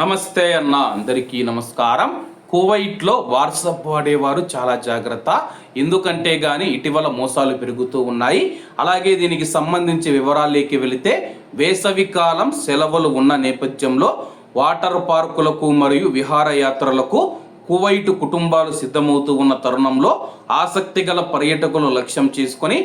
నమస్తే అన్న అందరికీ నమస్కారం. కువైట్లో వాట్సప్ వాడేవారు చాలా జాగ్రత్త. ఎందుకంటే గాని ఇటీవల మోసాలు పెరుగుతూ ఉన్నాయి. అలాగే దీనికి సంబంధించి వివరాల్లోకి వెళితే వేసవి కాలం సెలవులు ఉన్న నేపథ్యంలో వాటర్ పార్కులకు మరియు విహారయాత్రలకు కువైట్ కుటుంబాలు సిద్ధమవుతూ ఉన్న తరుణంలో ఆసక్తి గల పర్యటకులు లక్ష్యం చేసుకొని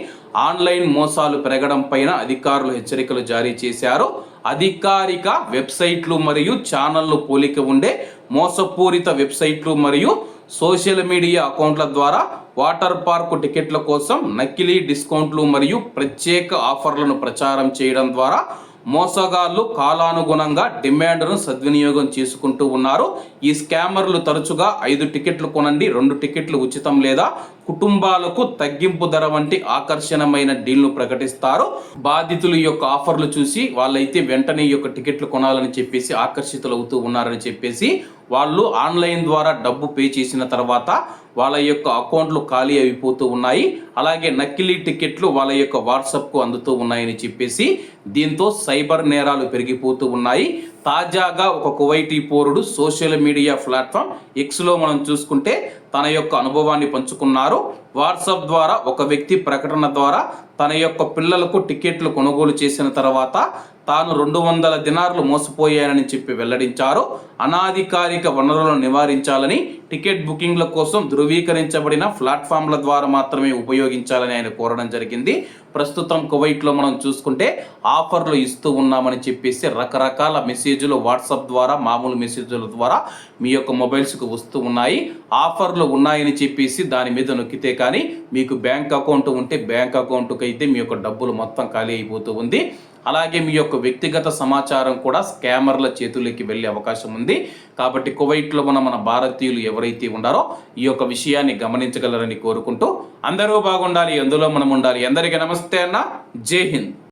ఆన్లైన్ మోసాలు పెరగడం పైన అధికారులు హెచ్చరికలు జారీ చేశారు. అధికారిక వెబ్సైట్లు మరియు ఛానళ్ళు పోలిక ఉండే మోసపూరిత వెబ్సైట్లు మరియు సోషల్ మీడియా అకౌంట్ల ద్వారా వాటర్ పార్క్ టికెట్ల కోసం నకిలీ డిస్కౌంట్లు మరియు ప్రత్యేక ఆఫర్లను ప్రచారం చేయడం ద్వారా మోసగాళ్ళు కాలానుగుణంగా డిమాండ్ను సద్వినియోగం చేసుకుంటూ ఉన్నారు. ఈ స్కామర్లు తరచుగా ఐదు టికెట్లు కొనండి రెండు టికెట్లు ఉచితం లేదా కుటుంబాలకు తగ్గింపు ధర వంటి ఆకర్షణమైన డీల్ను ప్రకటిస్తారు. బాధితులు యొక్క ఆఫర్లు చూసి వాళ్ళైతే వెంటనే యొక్క టికెట్లు కొనాలని చెప్పేసి ఆకర్షితులవుతూ ఉన్నారని చెప్పేసి వాళ్ళు ఆన్లైన్ ద్వారా డబ్బు పే చేసిన తర్వాత వాళ్ళ యొక్క అకౌంట్లు ఖాళీ అయిపోతూ ఉన్నాయి. అలాగే నకిలీ టికెట్లు వాళ్ళ యొక్క వాట్సాప్కు అందుతూ ఉన్నాయని చెప్పేసి దీంతో సైబర్ నేరాలు పెరిగిపోతూ ఉన్నాయి. తాజాగా ఒక కువైటీ పౌరుడు సోషల్ మీడియా ప్లాట్ఫామ్ ఎక్స్లో మనం చూసుకుంటే తన యొక్క అనుభవాన్ని పంచుకున్నారు. వాట్సాప్ ద్వారా ఒక వ్యక్తి ప్రకటన ద్వారా తన యొక్క పిల్లలకు టికెట్లు కొనుగోలు చేసిన తర్వాత తాను రెండు వందల దినార్లు మోసపోయానని చెప్పి వెల్లడించారు. అనాధికారిక వనరులను నివారించాలని టికెట్ బుకింగ్ల కోసం ధృవీకరించబడిన ప్లాట్ఫామ్ల ద్వారా మాత్రమే ఉపయోగించాలని ఆయన కోరడం జరిగింది. ప్రస్తుతం కువైట్లో మనం చూసుకుంటే ఆఫర్లు ఇస్తూ ఉన్నామని చెప్పేసి రకరకాల మెసేజ్లు వాట్సాప్ ద్వారా మామూలు మెసేజ్ల ద్వారా మీ యొక్క మొబైల్స్కు వస్తూ ఉన్నాయి. ఆఫర్లు ఉన్నాయని చెప్పేసి దాని మీద నొక్కితే కానీ మీకు బ్యాంక్ అకౌంట్ ఉంటే బ్యాంక్ అకౌంట్కి అయితే మీ యొక్క డబ్బులు మొత్తం ఖాళీ అయిపోతూ ఉంది. అలాగే మీ యొక్క వ్యక్తిగత సమాచారం కూడా స్కామర్ల చేతుల్లోకి వెళ్ళే అవకాశం ఉంది. కాబట్టి కువైట్లో ఉన్న మన భారతీయులు ఎవరైతే ఉన్నారో ఈ యొక్క విషయాన్ని గమనించగలరని కోరుకుంటూ అందరూ బాగుండాలి ఎందులో మనం ఉండాలి. అందరికీ నమస్తే అన్న. జై హింద్.